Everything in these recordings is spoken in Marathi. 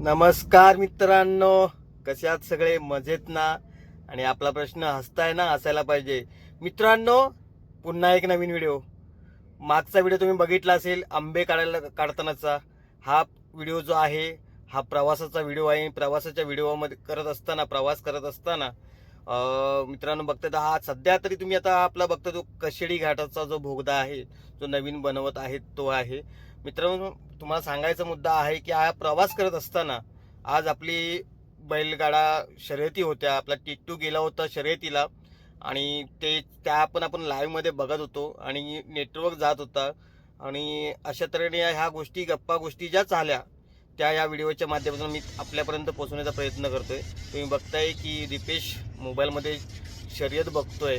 नमस्कार मित्रांनो. कसे आहात सगळे? मजेत ना? आणि आपला प्रश्न हसताय ना? असायला पाहिजे. मित्रांनो पुन्हा एक नवीन व्हिडिओ मागचा व्हिडिओ तुम्ही बघितला असेल आंबे काढायला काढतानाचा. हा व्हिडिओ जो आहे हा प्रवासाचा व्हिडिओ आहे. प्रवासाच्या व्हिडिओमध्ये करत असताना प्रवास करत असताना मित्रांनो बघता तर हा सध्या तरी तुम्ही आता आपला बघता तो कशेडी घाटाचा जो भोगदा आहे जो नवीन बनवत आहे तो आहे. मित्रांनो तुम्हाला सांगायचा मुद्दा आहे की हा प्रवास करत असताना आज आपली बैलगाडा शर्यती होत्या आपला टिट्टू गेला होता शर्यतीला आणि ते त्या पण आपण लाईव्हमध्ये बघत होतो आणि नेटवर्क जात होता आणि अशा तऱ्हेने ह्या गोष्टी गप्पा गोष्टी ज्या झाल्या त्या या व्हिडिओच्या माध्यमातून मी आपल्यापर्यंत पोहोचवण्याचा प्रयत्न करतोय. तुम्ही बघताय की दीपेश मोबाईलमध्ये शर्यत बघतोय.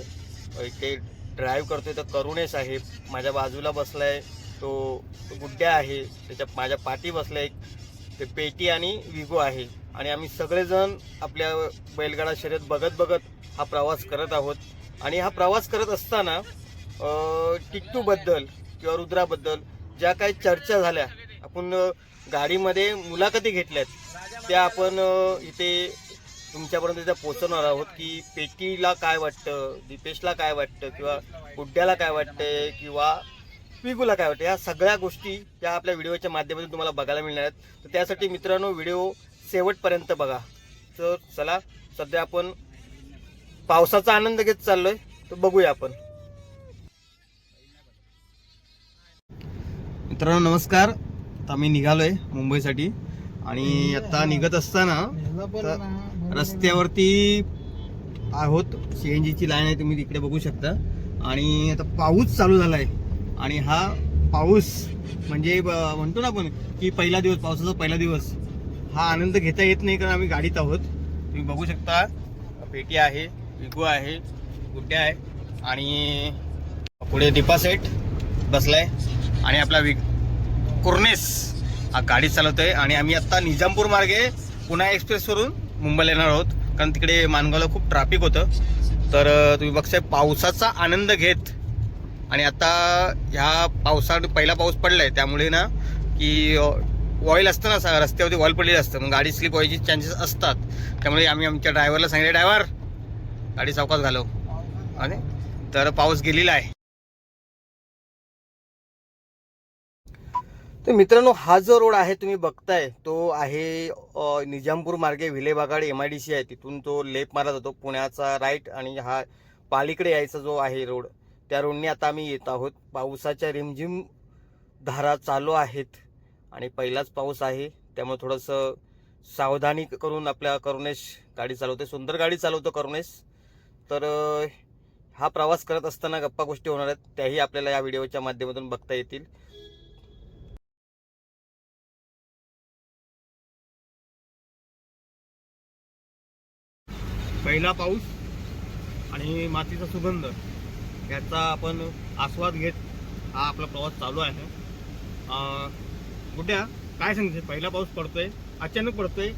ते ड्राईव्ह करतोय तर करुणेश आहे माझ्या बाजूला बसलाय. तो गुड्ड्या आहे. त्याच्या माझ्या पाठी बसल्या एक ते पेटी आणि विगो आहे. आणि आम्ही सगळेजण आपल्या बैलगाडा शर्यत बघत बघत हा प्रवास करत आहोत. आणि हा प्रवास करत असताना टिकटूबद्दल टिट्टूबद्दल किंवा रुद्राबद्दल ज्या काही चर्चा झाल्या आपण गाडीमध्ये मुलाखती घेतल्यात त्या आपण इथे तुमच्यापर्यंत त्या पोचवणार आहोत की पेटीला काय वाटतं दीपेशला काय वाटतं किंवा गुड्ड्याला काय वाटतंय किंवा पिगूला काय वाटतं? या सगळ्या गोष्टी या आपल्या व्हिडिओच्या माध्यमातून तुम्हाला बघायला मिळणार आहेत. तर त्यासाठी मित्रांनो व्हिडिओ शेवटपर्यंत बघा. तर चला सध्या आपण पावसाचा आनंद घेत चाललोय. तर बघूया आपण. मित्रांनो नमस्कार. आता मी निघालोय मुंबईसाठी. आणि आता निघत असताना रस्त्यावरती आहोत. सीएनजीची लाईन आहे तुम्ही तिकडे बघू शकता. आणि आता पाऊस चालू झालाय. आणि हा पाऊस म्हणजे ब- म्हणतो ना आपण की पहिला दिवस पावसाचा पहिला दिवस हा आनंद घेता येत नाही कारण आम्ही गाडीत आहोत. तुम्ही बघू शकता पेटी आहे विगो आहे गुड्ड्या आहे आणि पुढे दीपा सेट बसलाय आणि आपला वि कुर्नेस हा गाडी चालवतोय आणि आम्ही आत्ता निजामपूर मार्गे पुन्हा एक्सप्रेसवरून मुंबईला येणार आहोत. कारण तिकडे मानगावला खूप ट्रॅफिक होतं. तर तुम्ही बघताय पावसाचा आनंद घेत आणि आता ह्या पावसात पहिला पाऊस पडलाय त्यामुळे ना की ऑइल असतं ना रस्त्यावरती ऑइल पडलेलं असतं. मग गाडी स्लिप व्हायची चान्सेस असतात. त्यामुळे आम्ही आमच्या ड्रायव्हरला सांगितलं ड्रायव्हर गाडी सावकाश घालव. आणि तर पाऊस गेलेला आहे. तर मित्रांनो हा जो रोड आहे तुम्ही बघताय तो आहे निजामपूर मार्गे Vilebagad M I D C आहे. तिथून तो लेप मारला जातो पुण्याचा राईट आणि हा पालीकडे यायचा जो आहे रोड. त्या रोडने आता आम्ही येत आहोत. पावसाच्या रिमझिम धारा चालू आहेत आणि पहिलाच पाऊस आहे. त्यामुळे थोडंसं सावधानी करून आपल्या करुणेश गाडी चालवते सुंदर गाडी चालवतो करुणेश. तर हा प्रवास करत असताना गप्पा गोष्टी होणार आहेत. त्याही आपल्याला या व्हिडिओच्या माध्यमातून बघता येतील. पहिला पाऊस आणि मातीचा सुगंध. याचा आपण आस्वाद घेत हा आपला प्रवास चालू आहे. अं, गुड्या काय सांगते पहिला पाऊस पडतोय अचानक पडतोय.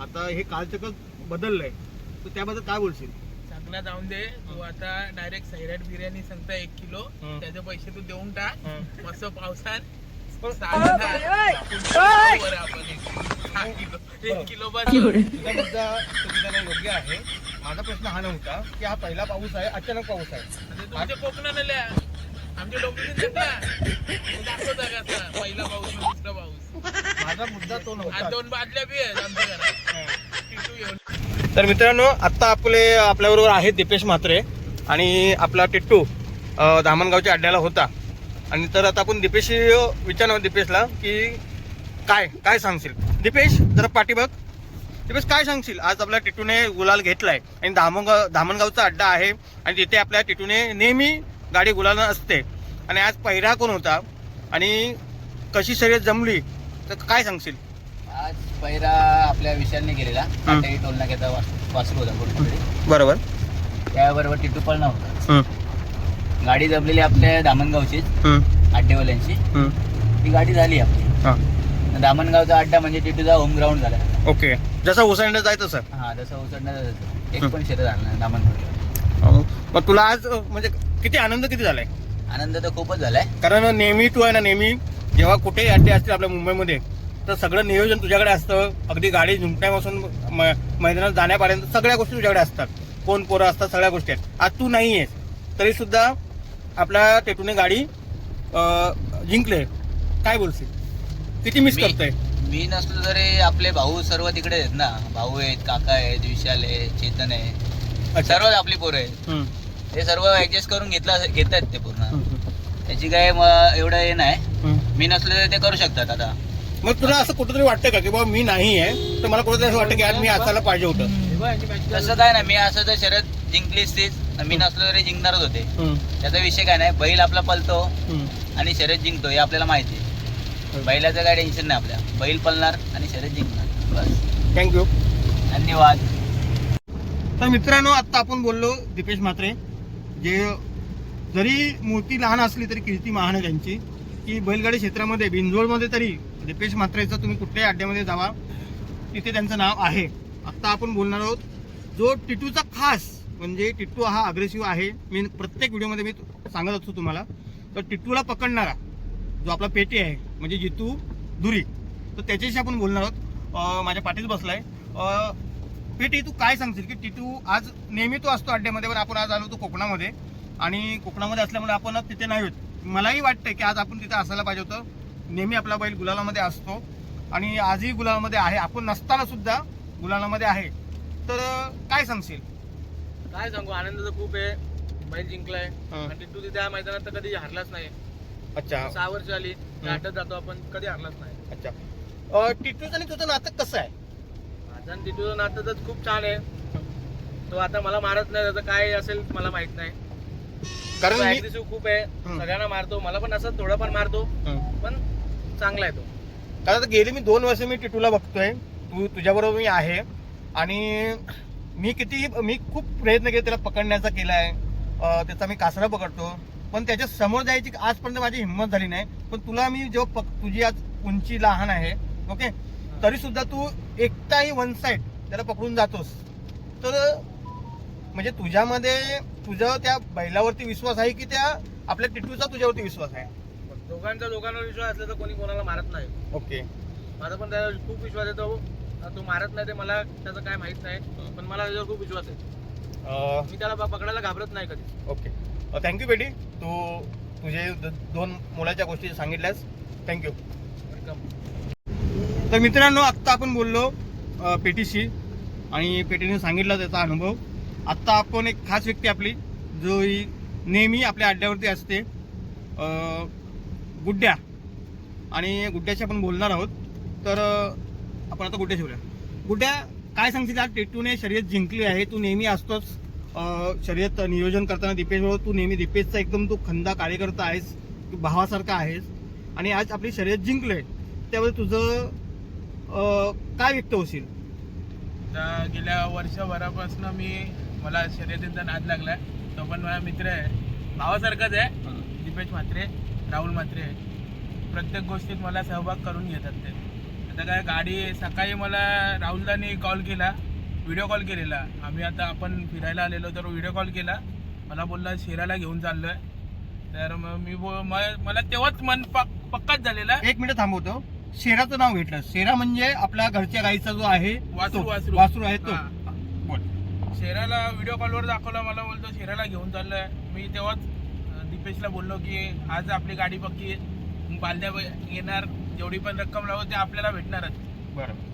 आता हे कालचकच बदललंय. तर त्याबद्दल काय बोलशील? चांगला जाऊन दे. तू आता डायरेक्ट सैराट बिर्याणी सांगता एक किलो. त्याचे पैसे तू देऊन टाक. मस्त पावसात आपण एक किलो. बस. योग्य आहे. माझा प्रश्न हा नव्हता की हा पहिला पाऊस आहे अचानक पाऊस आहे. म्हणजे कोकणात आल्या आमच्या दाखवता कसा पहिला पाऊस दुसरा पाऊस. माझा मुद्दा तो आज नव्हता दोन बादल्या बी आहेत आमच्या घरात. तर मित्रांनो आत्ता आपले आपल्याबरोबर आहेत दीपेश म्हात्रे आणि आपला टिट्टू धामणगावच्या अड्ड्याला होता. आणि तर आता आपण दीपेश विचारणार दीपेशला की काय काय सांगशील? दीपेश जरा पाठी दीपेश काय सांगशील? आज आपल्या टिटूने गुलाल घेतलाय आणि धामणगाव धामणगावचा अड्डा आहे आणि तिथे आपल्या टिटूने नेहमी गाडी गुलाला असते. आणि आज पहिरा कोण होता आणि कशी शर्यत जमली? तर काय सांगशील? आज पहिला आपल्या विशालने गेलेला काटेरी टोल नाक्याचा वास- वासरू होता बरोबर. त्याबरोबर टिटू पण नव्हता. हं, गाडी जमलेली आपल्या दामणगावचीच हं, अड्डेवाल्यांची. ती गाडी झाली आपली. हां. दामणगावचा अड्डा म्हणजे टिटूचा होम ग्राउंड झाला. ओके. जसं उसळण्यात जायचं सर हा जसं उचलण्यात एक पण झाला नाही मग तुला आज अ, म्हणजे किती आनंद किती झालाय? आनंद तर खूपच झालाय. कारण नेहमी तू आहे ना नेहमी जेव्हा कुठेही अड्डे असतील आपल्या मुंबईमध्ये तर सगळं नियोजन तुझ्याकडे असतं. अगदी गाडी झुंकण्यापासून म- मैदानात जाण्यापर्यंत सगळ्या गोष्टी तुझ्याकडे असतात. कोण पोरं असतात सगळ्या गोष्टी आहेत. आज तू नाही आहेस. तरी सुद्धा आपल्या टेटूने गाडी अं, जिंकले काय बोलशील? किती मिस मी- करतोय? मी नसलो तरी आपले भाऊ सर्व तिकडे आहेत ना. भाऊ आहेत काका आहेत विशाल आहे चेतन आहे. अच्छा. सर्वच आपली पोरं आहेत. हम्म, ते सर्व ऍडजस्ट करून घेतला घेत आहेत ते पूर्ण. हम्म, त्याची काय म- एवढं हे नाही. हम्म. मी नसलो तरी ते करू शकतात आता. मग तुला असं कुठेतरी वाटतं का की बाबा मी नाही आहे? तर मला कुठेतरी असं वाटतं की आज मी असायला पाहिजे होतं. तसं काय नाही. मी असं तर शरद जिंकलीच तीच. मी नसलो तरी जिंकणारच होते. हम्म, त्याचा विषय काय नाही. बैल आपला पलतो हम्म. आणि शर्यत जिंकतो हे आपल्याला माहिती आहे. बैलाचं काय टेन्शन नाही आपल्या. बैल पलणार आणि शर्यत जिंकणार. बस. थँक्यू धन्यवाद. तर मित्रांनो आता आपण बोललो दीपेश म्हात्रे जे जरी मूर्ती लहान असली तरी कीर्ती महान आहे त्यांची. की बैलगाडी क्षेत्रामध्ये बिंजोळमध्ये तरी दीपेश म्हात्रेचं तुम्ही कुठल्याही अड्ड्यामध्ये जावा. तिथे त्यांचं नाव आहे. आत्ता आपण बोलणार आहोत जो टिटूचा खास म्हणजे टिटू हा अग्रेसिव्ह आहे. मी प्रत्येक व्हिडिओमध्ये मी सांगत असतो तुम्हाला. तर टिटूला पकडणारा जो आपला पेटी आहे म्हणजे जितू दुरी तर त्याच्याशी आपण बोलणार आहोत. माझ्या पाठीत बसलाय. पेटी तू काय सांगशील की टिटू आज नेहमी तो असतो अड्ड्यामध्ये पण आपण आज आलो होतो कोकणामध्ये. आणि कोकणामध्ये असल्यामुळे आपण तिथे नाही होत. मलाही वाटतंय की आज आपण तिथे असायला पाहिजे होतं. नेहमी आपला बैल गुलालामध्ये असतो. आणि आजही गुलालामध्ये आहे. आपण नसताना सुद्धा गुलालामध्ये आहे. तर काय सांगशील? काय सांगू? आनंद तर खूप आहे. बैल जिंकलाय. टिट्टू त्या मैदानात तर कधी हरलाच नाही. अच्छा. सहा वर्ष आली आठत जातो आपण कधी हरलाच नाही. अच्छा. अं, टिटूचं आणि तुझं नातं कसं आहे? माझा आणि टिट्टूचं नातं तर खूप छान आहे. तो आता मला मारत नाही त्याचं काय असेल मला माहीत नाही. कारण मी खूप आहे. सगळ्यांना मारतो. मला पण असं थोडाफार मारतो हं. पण चांगला आहे तो. कारण आता गेली मी दोन वर्ष मी टिटूला बघतोय. तू तुझ्याबरोबर मी आहे. आणि मी किती मी खूप प्रयत्न केले त्याला पकडण्याचा केलाय. अं, त्याचा मी कासरा पकडतो. पण त्याच्यासमोर जायची आजपर्यंत माझी हिंमत झाली नाही. पण तुला मी जेव्हा पक तुझी आज उंची लहान आहे ओके? तरी सुद्धा तू एकटाही वन साईड त्याला पकडून जातोस. तर म्हणजे तुझ्यामध्ये तुझं त्या बैलावरती विश्वास आहे की त्या आपल्या टिटूचा तुझ्यावरती विश्वास आहे? दोघांचा दोघांवर विश्वास असला तर कोणी कोणाला मारत नाही. ओके. माझा पण त्यावर खूप विश्वास येतो तो मारत नाही ते मला त्याचं काय माहीत नाही. पण मला त्याच्यावर खूप विश्वास आहे. मी त्याला पकडायला घाबरत नाही कधी. ओके. थँक्यू बेटी. तू तुझे दोन मुलाच्या गोष्टी सांगितल्यास. थँक्यू तर मित्रांनो आत्ता आपण बोललो पेटीशी. आणि पेटीने सांगितला त्याचा अनुभव. आत्ता आपण एक खास व्यक्ती आपली जो ही नेहमी आपल्या अड्ड्यावरती असते. गुड्ड्या. आणि गुड्ड्याशी आपण बोलणार आहोत. तर आपण आता गुड्ड्याशी बोलूया गुड्ड्या काय सांगशील आज टेटूने शर्यत जिंकली आहे. तू नेहमी असतोच शर्यत नियोजन करताना दीपेशबरोबर तू नेहमी दीपेशचा एकदम तू खंदा कार्यकर्ता आहेस तू भावासारखा आहेस. आणि आज आपली शर्यत जिंकलोय त्यावेळी तुझं काय व्यक्त होशील? गेल्या वर्षभरापासून मी मला शर्यतींचा नाद लागलाय. तो पण माझा मित्र आहे. भावासारखाच आहे. दीपेश म्हात्रे राहुल म्हात्रे प्रत्येक गोष्टीत मला सहभाग करून घेतात ते. आता काय गाडी सकाळी मला राहुलदानी कॉल केला. व्हिडिओ कॉल केलेला. आम्ही आता आपण फिरायला आलेलो तर व्हिडिओ कॉल केला. मला बोलला शिराला घेऊन चाललोय. तर मग मी मला तेव्हाच मन पक पक्काच झालेला. एक मिनिट थांबवतो शेराचं नाव घेतलं. शेरा म्हणजे आपल्या घरच्या गाईचा जो आहे वासरू. वासरू. वासरू आहे तो. बोल. शेराला व्हिडिओ कॉलवर दाखवला. मला बोलतो शेराला घेऊन चाललोय. मी तेव्हाच दीपेशला बोललो की आज आपली गाडी पक्की आहे. बालद्या येणार. जेवढी पण रक्कम लागू ते आपल्याला भेटणारच. बरं.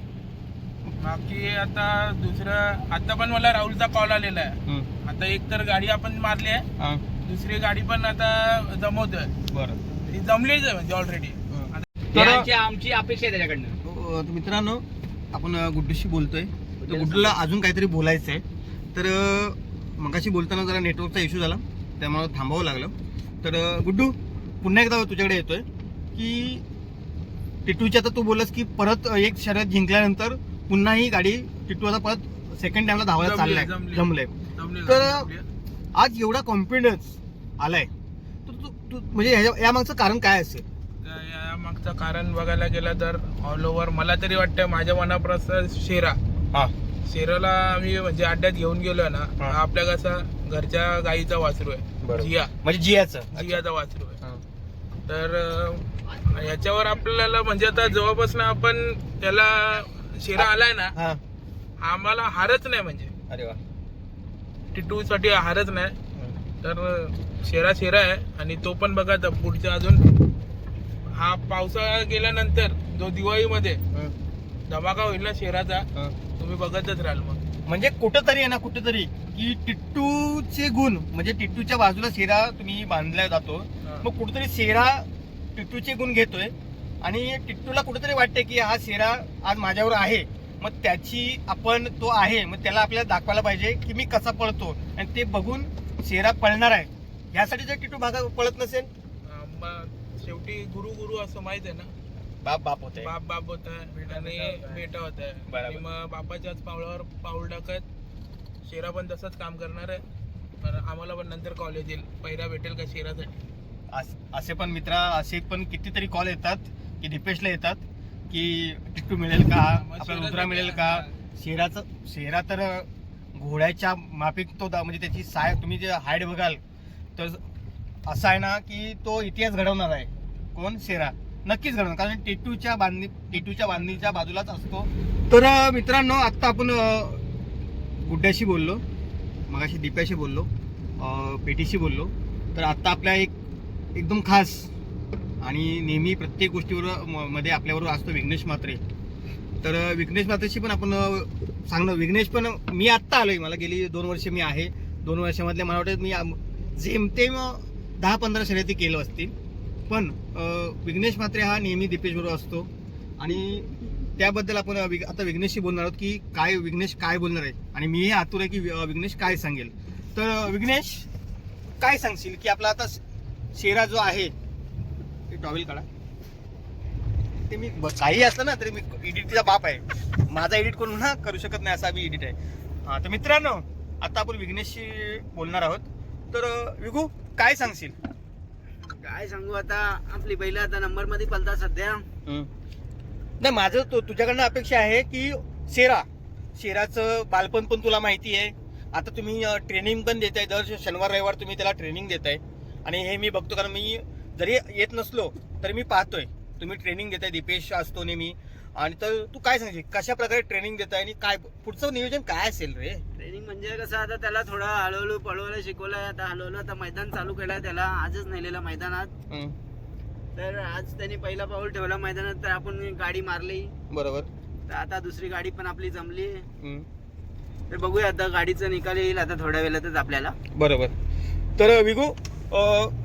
बाकी आता दुसरं आता पण मला राहुलचा कॉल आलेला आहे. हं. आता एक तर गाडी आपण मारली आहे. हा. दुसरी गाडी पण आता जमवतोय. बरं. ती जमलीच आहे म्हणजे ऑलरेडी हं. ते तर आमची आमची अपेक्षा आहे त्याच्याकडनं. अ, तर मित्रांनो आपण अ, गुड्डूशी बोलतोय. तर गुड्डूला अजून काहीतरी बोलायचं आहे तर अ, मगाशी बोलताना जरा नेटवर्कचा इश्यू झाला. त्यामुळे थांबावं लागलं. तर अ, गुड्डू पुन्हा एकदा तुझ्याकडे येतोय की टिटूची आता तू बोललास की परत एक शर्यत जिंकल्यानंतर पुन्हा ही गाडी टिटू आता परत सेकंड टाइमला धावायला चाललाय. जमली. जमलंय. जमली तर-. आज एवढा कॉन्फिडन्स आलाय. तर तू तू म्हणजे ह्याच्या- यामागचं कारण काय असेल? तर या मागचं कारण बघायला गेलं तर ऑल ओव्हर मला तरी वाटतं माझ्या मनाप्रसन्न शेरा. हा. शेराला आम्ही म्हणजे अड्ड्यात घेऊन गेलो ना हा. आपल्या कसा घरच्या गाईचा वासरू आहे. बरोबर. जिया. म्हणजे जियाचं. जियाचा वासरू आहे. तर अं, याच्यावर आपल्याला म्हणजे आता जेव्हापासून आपण त्याला शिरा आलाय ना हा. आम्हाला हारच नाही म्हणजे. अरे वा. टिटू साठी हारच नाही. तर शेरा शेरा आहे आणि तो पण बघा आता पुढच्या अजून. हा पावसाळा गेल्यानंतर जो दिवाळीमध्ये धमाका होईल ना शेराचा तुम्ही बघतच राहाल मग. म्हणजे कुठंतरी आहे ना कुठंतरी की टिट्टूचे गुण म्हणजे टिट्टूच्या बाजूला शेरा तुम्ही बांधला जातो. मग कुठेतरी शेरा टिट्टूचे गुण घेतोय. आणि टिट्टूला कुठेतरी वाटते की हा शेरा आज माझ्यावर आहे. मग त्याची आपण तो आहे मग त्याला आपल्याला दाखवायला पाहिजे की मी कसा पळतो. आणि ते बघून शेरा पळणार आहे. यासाठी जर टिट्टू भागा पळत नसेल? शेवटी गुरु गुरु असं माहीत आहे ना? बाप बाप होते बाप बाप होत आणि बेटा होत आहे. मग बापाच्याच पावलावर पाऊल टाकत शेरा पण तसंच काम करणार आहे. आम्हाला पण नंतर कॉलेज येईल पैरा भेटेल का शेरासाठी? अस- असे पण मित्रा असे पण कितीतरी कॉल येतात. की डिपेशला येतात की टिट्टू मिळेल का आपल्याला रुद्रा मिळेल का? शेराचं शेरा तर घोड्याच्या माफिक तो दा- म्हणजे त्याची साय तुम्ही जे हाईट बघाल तर असं आहे ना की तो इतिहास घडवणार आहे. कोण? शेरा. नक्कीच घडवणार कारण टिटूच्या बांधणी टिटूच्या बांधणीच्या बाजूलाच असतो. तर मित्रांनो आत्ता आपण गुड्ड्याशी बोललो मगाशी दिप्याशी बोललो पेटीशी बोललो. तर आत्ता आपल्या एक एकदम खास आणि नेहमी प्रत्येक गोष्टीवर म- मध्ये आपल्याबरोबर असतो विघ्नेश मात्रे तर विघ्नेश मात्रेशी पण आपण सांगणं विघ्नेश पण मी आत्ता आलोय. मला गेली दोन वर्ष मी आहे. दोन वर्षामधले मला वाटतं मी आम- जेमतेम दहा पंधरा शर्यती केलं असतील. पण विघ्नेश मात्रे हा नेहमी दीपेश बरोबर असतो. आणि त्याबद्दल आपण आता विघ्नेशशी बोलणार आहोत की काय विघ्नेश काय बोलणार आहे? आणि मीही आतुर आहे की वि- विघ्नेश काय सांगेल? तर विघ्नेश काय सांगशील की आपला आता शेरा जो आहे ते टॉवेल काढा. ते मी काही असलं ना तरी मी एडिटचा बाप आहे. माझा एडिट कोण ना करू शकत नाही असा मी एडिट आहे. हा तर मित्रांनो आता आपण विघ्नेशशी बोलणार आहोत. तर विघू काय सांगशील? काय सांगू आता? आपली बैल आता नंबरमध्ये पलता सध्या नाही माझं तो तुझ्याकडनं अपेक्षा आहे की शेरा. शेराचं बालपण पण तुला माहिती आहे. आता तुम्ही ट्रेनिंग पण देताय. दर शनिवार रविवार तुम्ही त्याला ट्रेनिंग देताय. आणि हे मी बघतो कारण मी जरी येत नसलो तरी मी पाहतोय. तुम्ही ट्रेनिंग देताय दीपेश असतो नेहमी. आणि तर तू काय सांगशील? कशा प्रकारे ट्रेनिंग देताय आणि काय पुढचं नियोजन काय असेल रे? ट्रेनिंग म्हणजे कसं आता त्याला थोडं हळूहळू पळवायला शिकवलंय. आता हळूहळू आता मैदान चालू केलंय त्याला. आजच नेलेलं मैदानात. हं, तर आज त्यांनी पहिला पाऊल ठेवला मैदानात तर आपण गाडी मारली. बरोबर. तर आता दुसरी गाडी पण आपली जमली. तर बघूया आता गाडीचा निकाल येईल आता थोड्या वेळातच आपल्याला. बरोबर. तर विगू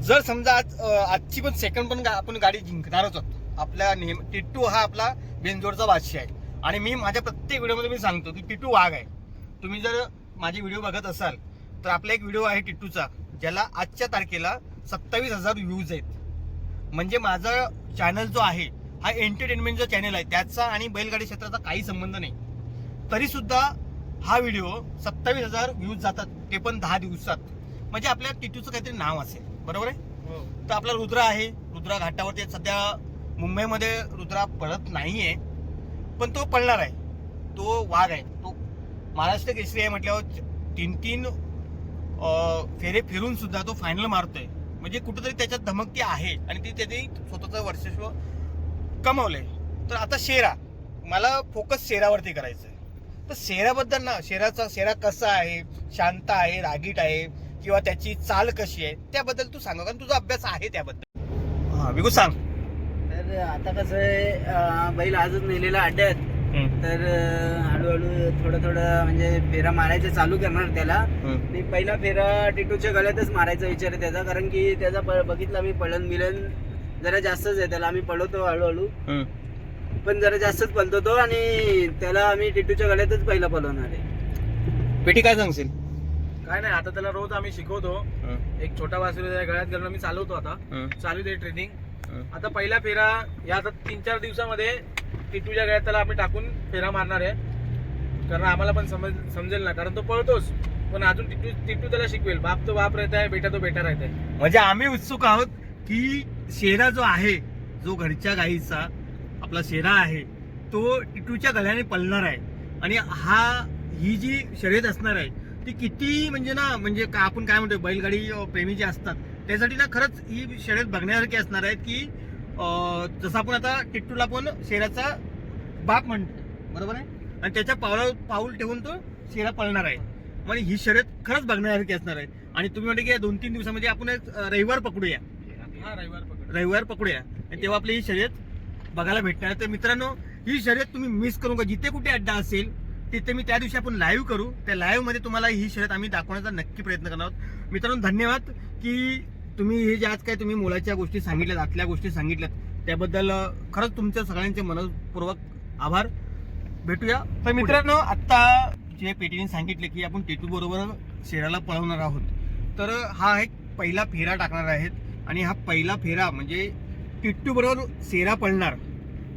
जर समजा आज आजची पण सेकंड पण गा- आपण गाडी जिंकणारच आहोत आपल्या नेहमी टिट्टू हा आपला बेंजोरचा भाषी आहे. आणि मी माझ्या प्रत्येक व्हिडिओमध्ये मी सांगतो की टिट्टू वाघ आहे. तुम्ही जर माझे व्हिडिओ बघत असाल तर आपला एक व्हिडिओ आहे टिट्टूचा ज्याला आजच्या तारखेला सत्तावीस हजार व्ह्यूज आहेत. म्हणजे माझा चॅनल जो आहे हा एंटरटेनमेंटचा चॅनल आहे त्याचा आणि बैलगाडी क्षेत्राचा काही संबंध नाही. तरीसुद्धा हा व्हिडिओ सत्तावीस हजार व्ह्यूज जातात ते पण दहा दिवसात. म्हणजे आपल्या टिटूचं काहीतरी नाव असेल. बरोबर आहे? तर आपला रुद्रा आहे. रुद्रा घाटावरती सध्या मुंबईमध्ये रुद्रा पळत नाहीये. पण तो पळणार आहे. तो वाघ आहे. तो महाराष्ट्र केसरी आहे म्हटल्यावर तीन तीन फेरे फिरून सुद्धा तो फायनल मारतोय. म्हणजे कुठेतरी त्याच्यात धमक ती आहे. आणि ती त्याने स्वतःचं वर्चस्व कमवलंय. तर आता शेरा. मला फोकस शेरावरती करायचं आहे तर शेराबद्दल ना शेराचा शेरा कसा आहे? शांत आहे? रागीट आहे? किंवा त्याची चाल कशी आहे त्याबद्दल तू सांग. कारण तुझा अभ्यास आहे त्याबद्दल. हा विगू सांग. तर आता कसं आहे बैल आजच नेलेला अड्ड्यात. तर हळूहळू थोडं थोडं म्हणजे फेरा मारायचं चालू करणार त्याला. मी पहिला फेरा टिटूच्या गळ्यातच मारायचा विचार आहे त्याचा. कारण की त्याचा बघितला मी पळण मिलन जरा जास्तच आहे त्याला. आम्ही पळवतो हळूहळू. पण जरा जास्तच पळतो तो आणि त्याला आम्ही टिटूच्या गळ्यातच पहिला पळवणार आहे. पेटी काय सांगशील? काय नाही आता त्याला रोज आम्ही शिकवतो. एक छोटा वासरू त्या गळ्यात घालून मी चालवतो आता. चालू दे ट्रेनिंग आता पहिला फेरा या आता तीन चार दिवसामध्ये टिटूच्या गळ्यात त्याला आम्ही टाकून फेरा मारणार आहे. कारण आम्हाला पण समज समजेल ना कारण तो पळतोच. पण अजून टिटू टिटू त्याला शिकवेल. बाप तो बाप राहत आहे बेटा तो बेटा राहत आहे. म्हणजे आम्ही उत्सुक आहोत की शेरा जो आहे जो घरच्या गाईचा आपला शेरा आहे तो टिटूच्या गळ्याने पळणार आहे. आणि हा ही जी शर्यत असणार आहे ती किती म्हणजे ना म्हणजे का आपण काय म्हणतो बैलगाडी प्रेमी जे असतात त्यासाठी ना खरंच ही शर्यत बघण्यासारखी असणार आहे की जसं आपण आता टिट्टूला पण शेराचा बाप म्हणतो बरोबर आहे? आणि त्याच्या पावला पाऊल ठेवून तो शेरा पळणार आहे. म्हणजे ही शर्यत खरंच बघण्यासारखी असणार आहे. आणि तुम्ही म्हणते की दोन तीन दिवसामध्ये आपण एक रविवार पकडूया. रविवार पकड रविवार पकडूया. आणि तेव्हा आपली ही शर्यत बघायला भेटणार आहे. तर मित्रांनो ही शर्यत तुम्ही मिस करू का जिथे कुठे अड्डा असेल तिथे मी त्या दिवशी आपण लाईव्ह करू. त्या लाईव्हमध्ये तुम्हाला ही शर्यत आम्ही दाखवण्याचा नक्की प्रयत्न करणार आहोत. मित्रांनो धन्यवाद की तुम्ही हे जे आज काय तुम्ही मोलाच्या गोष्टी सांगितल्यात आतल्या गोष्टी सांगितल्यात त्याबद्दल खरंच तुमच्या सगळ्यांचे मनपूर्वक आभार. भेटूया तर मित्रांनो आता जे पेटीने सांगितले की आपण टेटू बरोबर शेराला पळवणार आहोत. तर हा एक पहिला फेरा टाकणार आहेत आणि हा पहिला फेरा म्हणजे टिट्टू बरोबर शेरा पळणार.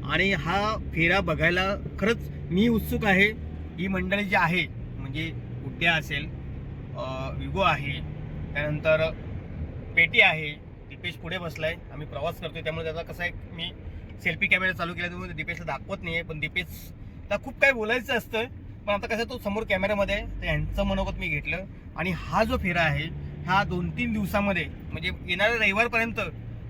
आणि हा फेरा बघायला खरंच मी उत्सुक आहे. ही मंडळी जी आहे म्हणजे गुड्ड्या असेल विगो आहे त्यानंतर पेटी आहे दीपेश पुढे बसलाय आम्ही प्रवास करतोय त्यामुळे त्याचा कसा आहे मी सेल्फी कॅमेरा चालू केला त्यामुळे दीपेशला दाखवत नाहीये पण दीपेशला खूप काही बोलायचं असतं पण आता कसं तो समोर कॅमेऱ्यामध्ये आहे तर यांचं मनोगत मी घेतलं आणि हा जो फेरा आहे हा दोन तीन दिवसामध्ये म्हणजे येणाऱ्या रविवारपर्यंत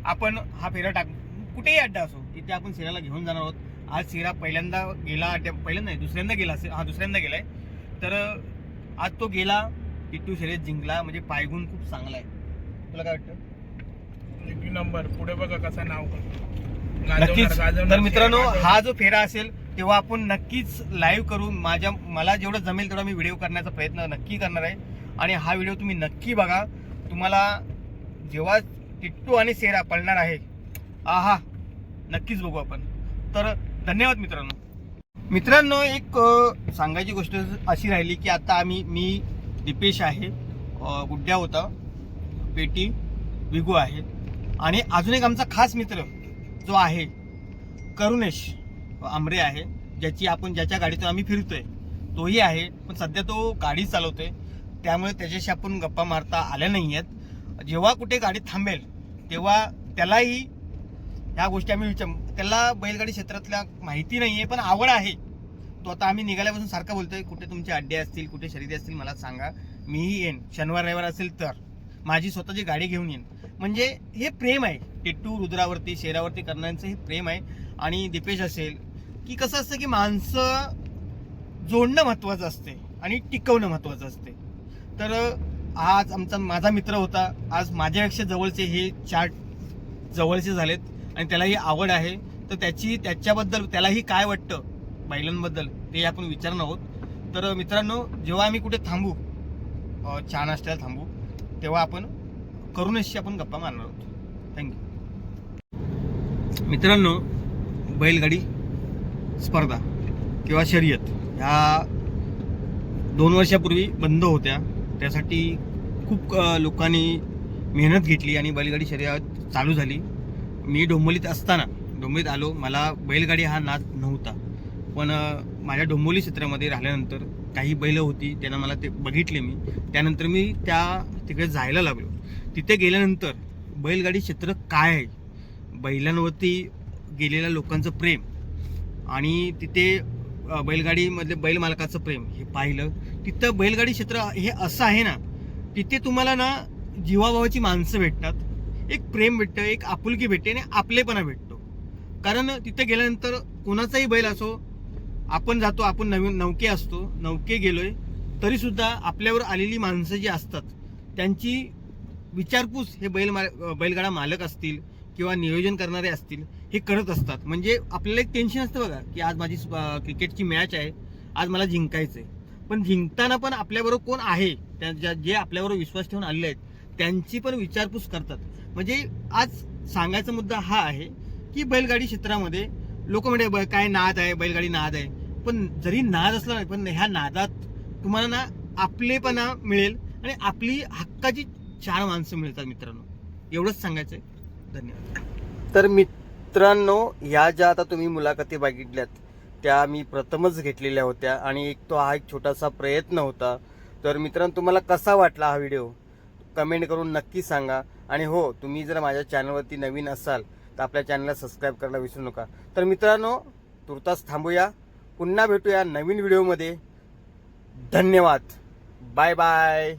आपण हा फेरा टाक कुठेही अड्डा असो तिथे आपण शेराला घेऊन जाणार आहोत. आज शेरा पहिल्यांदा गेला अड्ड्या पहिल्यांदा नाही दुसऱ्यांदा गेला असेल हा दुसऱ्यांदा गेलाय. तर आज तो गेला टिट्टू शर्यत जिंकला म्हणजे पायगुण खूप चांगला आहे. तुला काय वाटतं? एक नंबर पुढे बघा कसं नाव. नक्कीच. तर मित्रांनो. हा जो फेरा असेल तेव्हा आपण नक्कीच लाईव्ह करू माझ्या मला जेवढं जमेल तेवढा मी व्हिडिओ करण्याचा प्रयत्न नक्की करणार आहे. आणि हा व्हिडिओ तुम्ही नक्की बघा. तुम्हाला जेव्हा टिट्टू आणि सेरा पळणार आहे आहा नक्कीच बघू आपण. तर धन्यवाद मित्रांनो. मित्रांनो एक सांगायची गोष्ट अशी राहिली की आता आम्ही मी दिपेश आहे गुड्ड्या होता पेटी विगू आहे आणि अजून एक आमचा खास मित्र जो आहे करुणेश आमरे आहे ज्याची आपण ज्याच्या गाडीतून आम्ही फिरतोय तोही आहे पण सध्या तो गाडी चालवतोय त्यामुळे त्याच्याशी आपण गप्पा मारता आल्या नाही आहेत जेव्हा कुठे गाडी थांबेल तेव्हा त्यालाही ह्या गोष्टी आम्ही विचार त्याला बैलगाडी क्षेत्रातल्या माहिती नाही आहे पण आवड आहे. तो आता आम्ही निघाल्यापासून सारखा बोलतोय कुठे तुमचे अड्डे असतील कुठे शर्यती असतील मला सांगा. मीही येईन. शनिवार रविवार असेल तर. माझी स्वतःची गाडी घेऊन येईन. म्हणजे हे प्रेम आहे. टिट्टू रुद्रावरती शेरावरती करण्याचं हे प्रेम आहे. आणि दिपेश असेल की कसं असतं की माणसं जोडणं महत्वाचं असते आणि टिकवणं महत्वाचं असते. तर आज आमचा माझा मित्र होता. आज माझ्यापेक्षा जवळचे हे चार जवळचे झालेत. आणि त्यालाही आवड आहे. तर त्याची त्याच्याबद्दल त्यालाही काय वाटतं बैलांबद्दल ते आपण विचारणार आहोत. तर मित्रांनो जेव्हा आम्ही कुठे थांबू अ, चहा नाश्त्याला थांबू तेव्हा आपण करुणेशशी आपण गप्पा मारणार आहोत. थँक्यू मित्रांनो बैलगाडी स्पर्धा किंवा शर्यत ह्या दोन वर्षापूर्वी बंद होत्या. त्यासाठी खूप लोकांनी मेहनत घेतली आणि बैलगाडी शर्यत चालू झाली. मी डोंबोलीत असताना डोंबोलीत आलो मला बैलगाडी हा नाद नव्हता. पण माझ्या डोंबोली क्षेत्रामध्ये राहिल्यानंतर काही बैलं होती त्यांना मला ते बघितले मी. त्यानंतर मी त्या तिकडे जायला लागलो. तिथे गेल्यानंतर बैलगाडी क्षेत्र काय आहे? बैलांवरती गेलेल्या लोकांचं प्रेम आणि तिथे बैलगाडीमधले बैल मालकाचं प्रेम हे पाहिलं. तिथं बैलगाडी क्षेत्र हे असं आहे ना तिथे तुम्हाला ना जीवाभावाची माणसं भेटतात. एक प्रेम भेटतं एक आपुलकी भेटते आणि आपलेपणा भेटतो. कारण तिथे गेल्यानंतर कोणाचाही बैल असो आपण जातो आपण नवीन नौके असतो नौके गेलोय तरीसुद्धा आपल्यावर आलेली माणसं जी असतात त्यांची विचारपूस हे बैल मा बैलगाडा मालक असतील किंवा नियोजन करणारे असतील हे करत असतात. म्हणजे आपल्याला एक टेन्शन असतं बघा की आज माझी क्रिकेटची मॅच आहे आज मला जिंकायचं आहे पण जिंकताना पण आपल्याबरोबर कोण आहे? त्या ज्या- जे आपल्याबरोबर विश्वास ठेवून आलेले आहेत त्यांची पण विचारपूस करतात. म्हणजे आज सांगायचा मुद्दा हा आहे की बैलगाडी क्षेत्रामध्ये लोक म्हणजे ब- काय नाद आहे? बैलगाडी नाद आहे. पण जरी नाद असला नाही पण ह्या नादात तुम्हाला ना आपलेपणा मिळेल आणि आपली हक्काची चार माणसं मिळतात मित्रांनो. एवढंच सांगायचंय. धन्यवाद. तर मित्रांनो या ज्या आता तुम्ही मुलाखती बघितल्यात त्या मी प्रथमच घेतलेल्या होत्या आणि एक तो हा एक छोटासा प्रयत्न होता. तर मित्रांनो तुम्हाला कसा वाटला हा व्हिडिओ? कमेंट करून नक्की सांगा. आणि हो तुम्ही जर माझ्या चॅनलवरती नवीन असाल तर आपल्या चॅनलला सबस्क्राईब करायला विसरू नका. तर मित्रांनो तुर्तास थांबूया. पुन्हा भेटूया नवीन व्हिडिओमध्ये. धन्यवाद. Bye bye.